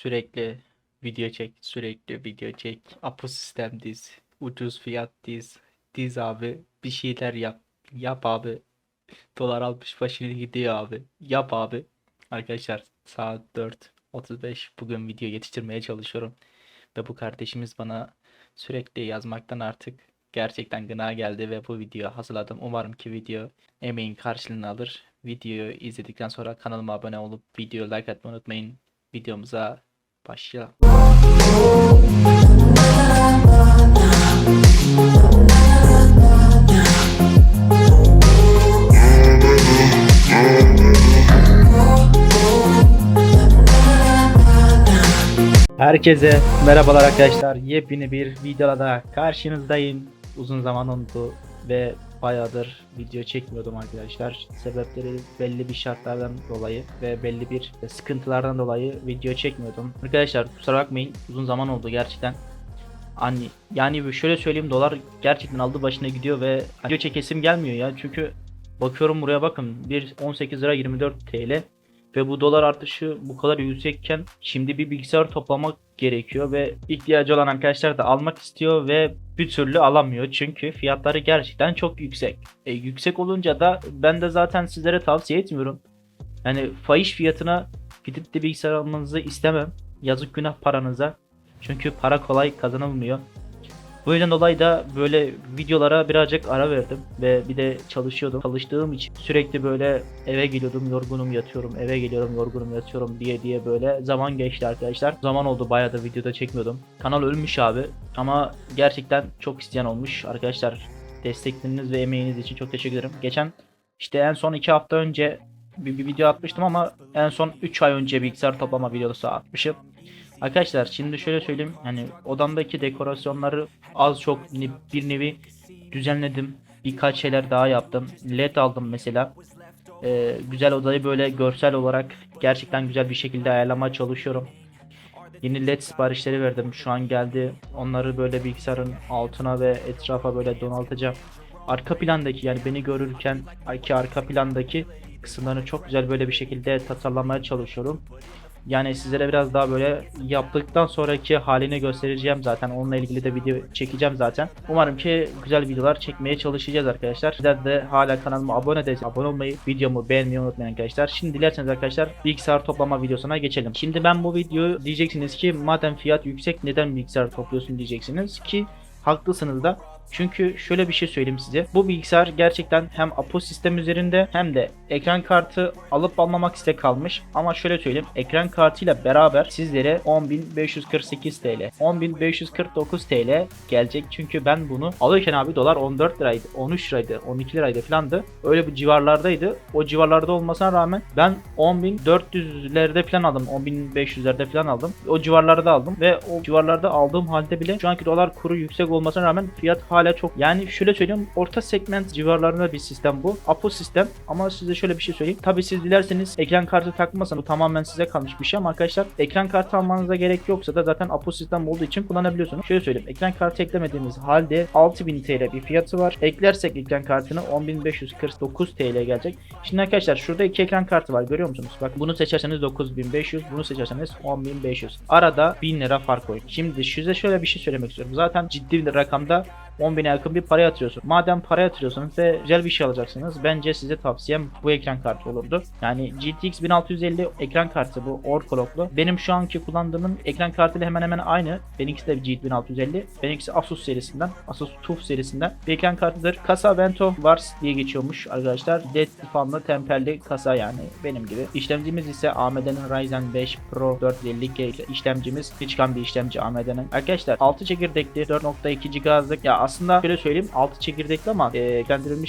Sürekli video çek, sürekli video çek. Apo sistem diz, ucuz fiyat diz. Diz abi, bir şeyler yap. Yap abi. Dolar almış başını gidiyor abi. Yap abi. Arkadaşlar saat 4.35 bugün video yetiştirmeye çalışıyorum. Ve bu kardeşimiz bana sürekli yazmaktan artık gerçekten gına geldi ve bu videoyu hazırladım. Umarım ki video emeğin karşılığını alır. Videoyu izledikten sonra kanalıma abone olup videoyu like atmayı unutmayın. Videomuza başlayalım. Herkese merhabalar arkadaşlar. Yepyeni bir videoda da karşınızdayım. Uzun zaman oldu ve bayağıdır video çekmiyordum arkadaşlar. Sebepleri belli bir şartlardan dolayı ve belli bir sıkıntılardan dolayı video çekmiyordum. Arkadaşlar kusura bakmayın uzun zaman oldu gerçekten. Hani yani şöyle söyleyeyim dolar gerçekten aldı başına gidiyor ve video çekesim gelmiyor ya. Çünkü bakıyorum buraya bakın bir 18 lira 24 TL ve bu dolar artışı bu kadar yüksekken şimdi bir bilgisayar toplamak gerekiyor ve ihtiyacı olan arkadaşlar da almak istiyor ve bir türlü alamıyor çünkü fiyatları gerçekten çok yüksek. E, yüksek olunca da ben de zaten sizlere tavsiye etmiyorum. Yani fahiş fiyatına gidip de bilgisayar almanızı istemem. Yazık günah paranıza. Çünkü para kolay kazanılmıyor. Bu yüzden dolayı da böyle videolara birazcık ara verdim ve bir de çalışıyordum. Çalıştığım için sürekli böyle eve geliyordum yorgunum yatıyorum, eve geliyorum yorgunum yatıyorum diye diye böyle zaman geçti arkadaşlar. Zaman oldu bayağı da videoda çekmiyordum. Kanal ölmüş abi ama gerçekten çok isteyen olmuş. Arkadaşlar destekleriniz ve emeğiniz için çok teşekkür ederim. Geçen işte en son 2 hafta önce bir, bir video atmıştım ama en son 3 ay önce bilgisayar toplama videosu atmışım. Arkadaşlar şimdi şöyle söyleyeyim hani odamdaki dekorasyonları az çok bir nevi düzenledim. Birkaç şeyler daha yaptım. LED aldım mesela. Ee, güzel odayı böyle görsel olarak gerçekten güzel bir şekilde ayarlamaya çalışıyorum. Yeni LED siparişleri verdim. Şu an geldi. Onları böyle bilgisayarın altına ve etrafa böyle donatacağım. Arka plandaki yani beni görürken ki arka plandaki kısımlarını çok güzel böyle bir şekilde tasarlamaya çalışıyorum. Yani sizlere biraz daha böyle yaptıktan sonraki halini göstereceğim zaten. Onunla ilgili de video çekeceğim zaten. Umarım ki güzel videolar çekmeye çalışacağız arkadaşlar. Sizler de hala kanalıma abone değilseniz abone olmayı, videomu beğenmeyi unutmayın arkadaşlar. Şimdi dilerseniz arkadaşlar bilgisayar toplama videosuna geçelim. Şimdi ben bu videoyu diyeceksiniz ki madem fiyat yüksek neden bilgisayar topluyorsun diyeceksiniz ki haklısınız da. Çünkü şöyle bir şey söyleyeyim size. Bu bilgisayar gerçekten hem Apo sistem üzerinde hem de ekran kartı alıp almamak iste kalmış. Ama şöyle söyleyeyim. Ekran kartıyla beraber sizlere 10.548 TL, 10.549 TL gelecek. Çünkü ben bunu alırken abi dolar 14 liraydı, 13 liraydı, 12 liraydı falandı. Öyle bir civarlardaydı. O civarlarda olmasına rağmen ben 10.400'lerde falan aldım. 10.500'lerde falan aldım. O civarlarda aldım ve o civarlarda aldığım halde bile şu anki dolar kuru yüksek olmasına rağmen fiyat hala çok yani şöyle söyleyeyim orta segment civarlarında bir sistem bu. Apo sistem ama size şöyle bir şey söyleyeyim. Tabi siz dilerseniz ekran kartı takmasanız bu tamamen size kalmış bir şey ama arkadaşlar ekran kartı almanıza gerek yoksa da zaten Apo sistem olduğu için kullanabiliyorsunuz. Şöyle söyleyeyim ekran kartı eklemediğimiz halde 6000 TL bir fiyatı var. Eklersek ekran kartını 10549 TL gelecek. Şimdi arkadaşlar şurada iki ekran kartı var görüyor musunuz? Bak bunu seçerseniz 9500 bunu seçerseniz 10500. Arada 1000 lira fark var. Şimdi size şöyle bir şey söylemek istiyorum. Zaten ciddi bir rakamda 10 bine yakın bir para yatırıyorsun. Madem para yatırıyorsunuz ve güzel bir şey alacaksınız bence size tavsiyem bu ekran kartı olurdu. Yani GTX 1650 ekran kartı bu overclocklu. Benim şu anki kullandığımın ekran kartıyla hemen hemen aynı. Benimkisi de GT 1650. Benimkisi Asus serisinden. Asus TUF serisinden. Bir ekran kartıdır. Kasa Vento Wars diye geçiyormuş arkadaşlar. Dead fanlı temperli kasa yani benim gibi. İşlemcimiz ise AMD'nin Ryzen 5 Pro 450G ile işlemcimiz. Çıkan bir işlemci AMD'nin. Arkadaşlar 6 çekirdekli 4.2 GHz'lık ya aslında şöyle söyleyeyim 6 çekirdekli ama e,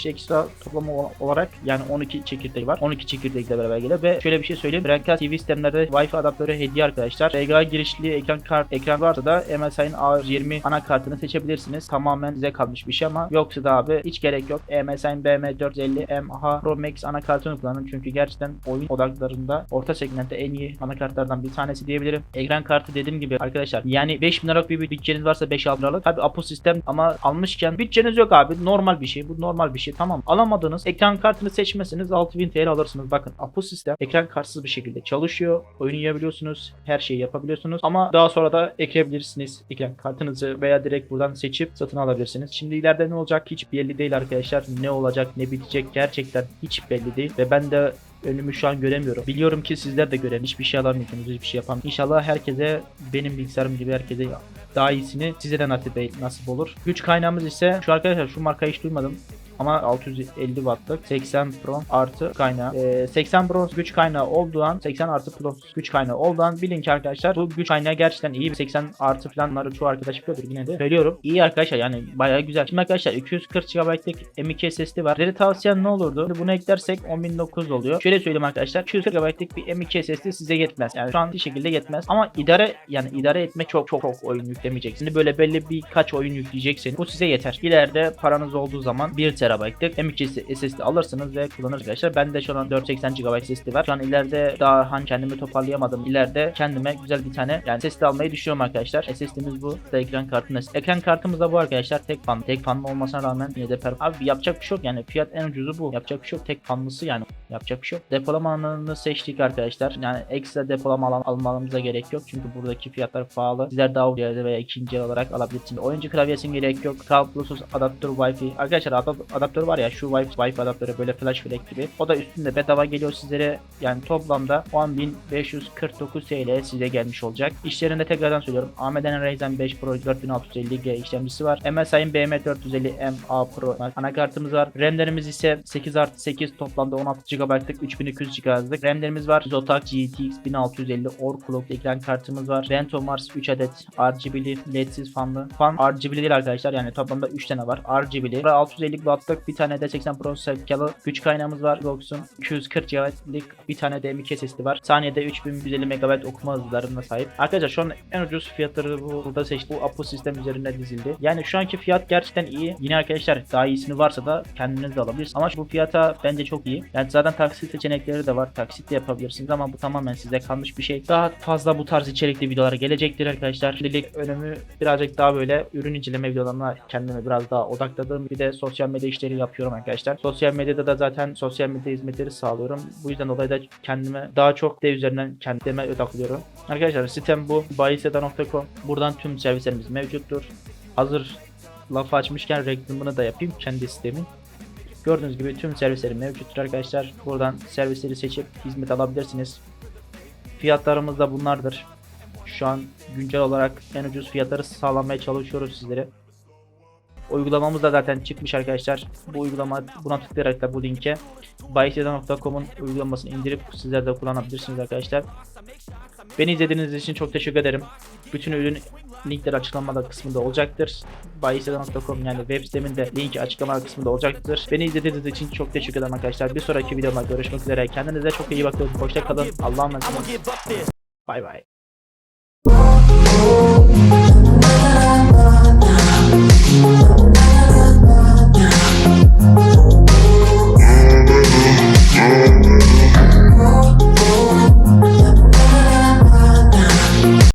ekstra toplama ol- olarak yani 12 çekirdek var. 12 çekirdekle beraber geliyor ve şöyle bir şey söyleyeyim. Renka TV sistemlerde Wi-Fi adaptörü hediye arkadaşlar. VGA girişli ekran kart ekran varsa da MSI'nin A120 anakartını seçebilirsiniz. Tamamen size kalmış bir şey ama yoksa da abi hiç gerek yok. MSI'nin BM450 MH Pro Max anakartını kullanın çünkü gerçekten oyun odaklarında orta segmentte en iyi anakartlardan bir tanesi diyebilirim. Ekran kartı dediğim gibi arkadaşlar yani 5000 liralık bir bütçeniz varsa 5-6 liralık. Tabi Apo sistem ama almışken bütçeniz yok abi. Normal bir şey. Bu normal bir şey. Tamam. Alamadınız. Ekran kartını seçmesiniz 6000 TL alırsınız. Bakın Apo sistem ekran kartsız bir şekilde çalışıyor. Oynayabiliyorsunuz. Her şeyi yapabiliyorsunuz. Ama daha sonra da ekleyebilirsiniz. Ekran kartınızı veya direkt buradan seçip satın alabilirsiniz. Şimdi ileride ne olacak hiç belli değil arkadaşlar. Ne olacak ne bitecek gerçekten hiç belli değil. Ve ben de önümü şu an göremiyorum. Biliyorum ki sizler de gören hiçbir şey alamıyorsunuz, hiçbir şey yapamıyorsunuz. İnşallah herkese benim bilgisayarım gibi herkese daha iyisini size de nasip, nasip olur. Güç kaynağımız ise şu arkadaşlar şu markayı hiç duymadım. Ama 650 wattlık 80 Pro artı kaynağı. Ee, 80 Pro güç kaynağı olduğu an 80 artı Pro güç kaynağı olduğu an bilin ki arkadaşlar bu güç kaynağı gerçekten iyi. 80 artı falanları çoğu arkadaş biliyordur yine de. Söylüyorum. İyi arkadaşlar yani bayağı güzel. Şimdi arkadaşlar 240 GB'lık M.2 SSD var. Size tavsiyem ne olurdu? Şimdi bunu eklersek 10.900 oluyor. Şöyle söyleyeyim arkadaşlar. 240 GB'lık bir M.2 SSD size yetmez. Yani şu an bir şekilde yetmez. Ama idare yani idare etmek çok çok çok oyun yüklemeyeceksiniz. Böyle belli birkaç oyun yükleyeceksiniz. Bu size yeter. İleride paranız olduğu zaman 1 TB'lık M.2 SSD alırsınız ve kullanırsınız arkadaşlar. Ben de şu an 480 GB SSD var. Şu an ileride daha hani kendimi toparlayamadım. İleride kendime güzel bir tane yani SSD almayı düşünüyorum arkadaşlar. SSD'miz bu. Da ekran kartımız. Ekran kartımız da bu arkadaşlar. Tek fan. Tek fanlı olmasına rağmen yine de per Abi yapacak bir şey yok yani. Fiyat en ucuzu bu. Yapacak bir şey yok. Tek fanlısı yani. Yapacak bir şey yok. Depolama alanını seçtik arkadaşlar. Yani ekstra depolama alan almamıza gerek yok. Çünkü buradaki fiyatlar pahalı. Sizler daha ucuz veya ikinci olarak alabilirsiniz. Oyuncu klavyesine gerek yok. Bluetooth adaptör Wi-Fi. Arkadaşlar adap- adaptör var ya şu Wi-Fi, Wi-Fi adaptörü böyle flash bellek gibi. O da üstünde bedava geliyor sizlere. Yani toplamda 10.549 TL size gelmiş olacak. İşlerinde tekrardan söylüyorum. AMD'nin Ryzen 5 Pro 4650G işlemcisi var. MSI'ın BM450M A Pro anakartımız var. RAM'lerimiz ise 8 artı 8 toplamda 16 GB'lık 3200 GHz'lık RAM'lerimiz var. Zotac GTX 1650 overclock ekran kartımız var. Vento Mars 3 adet RGB'li LED'siz fanlı. Fan RGB'li değil arkadaşlar yani toplamda 3 tane var. RGB'li. Burada 650 wattlık bir tane de 80 Pro sevkalı güç kaynağımız var. Vox'un 240 GB'lık bir tane de M.2 SSD var. Saniyede 3150 MB okuma hızlarına sahip. Arkadaşlar şu an en ucuz fiyatları bu burada seçtik. Bu Apo sistem üzerinde dizildi. Yani şu anki fiyat gerçekten iyi. Yine arkadaşlar daha iyisini varsa da kendiniz de alabilirsiniz. Ama bu fiyata bence çok iyi. Yani zaten taksit seçenekleri de var. Taksit de yapabilirsiniz ama bu tamamen size kalmış bir şey. Daha fazla bu tarz içerikli videolar gelecektir arkadaşlar. Şimdilik önümü birazcık daha böyle ürün inceleme videolarına kendime biraz daha odakladım. Bir de sosyal medya işleri yapıyorum arkadaşlar. Sosyal medyada da zaten sosyal medya hizmetleri sağlıyorum. Bu yüzden dolayı da kendime daha çok de üzerinden kendime odaklıyorum. Arkadaşlar sitem bu. bayiseda.com. Buradan tüm servislerimiz mevcuttur. Hazır lafı açmışken reklamını da yapayım kendi sistemin. Gördüğünüz gibi tüm servisleri mevcuttur arkadaşlar. Buradan servisleri seçip hizmet alabilirsiniz. Fiyatlarımız da bunlardır. Şu an güncel olarak en ucuz fiyatları sağlamaya çalışıyoruz sizlere. Uygulamamız da zaten çıkmış arkadaşlar. Bu uygulama buna tıklayarak da bu linke bayiseda.com'un uygulamasını indirip sizler de kullanabilirsiniz arkadaşlar. Beni izlediğiniz için çok teşekkür ederim. Bütün ürün linkleri açıklamada kısmında olacaktır. Bayiseda.com yani web siteminde linki açıklama kısmında olacaktır. Beni izlediğiniz için çok teşekkür ederim arkadaşlar. Bir sonraki videomda görüşmek üzere. Kendinize çok iyi bakın. Hoşça kalın. Allah'a emanet olun. Bay bay.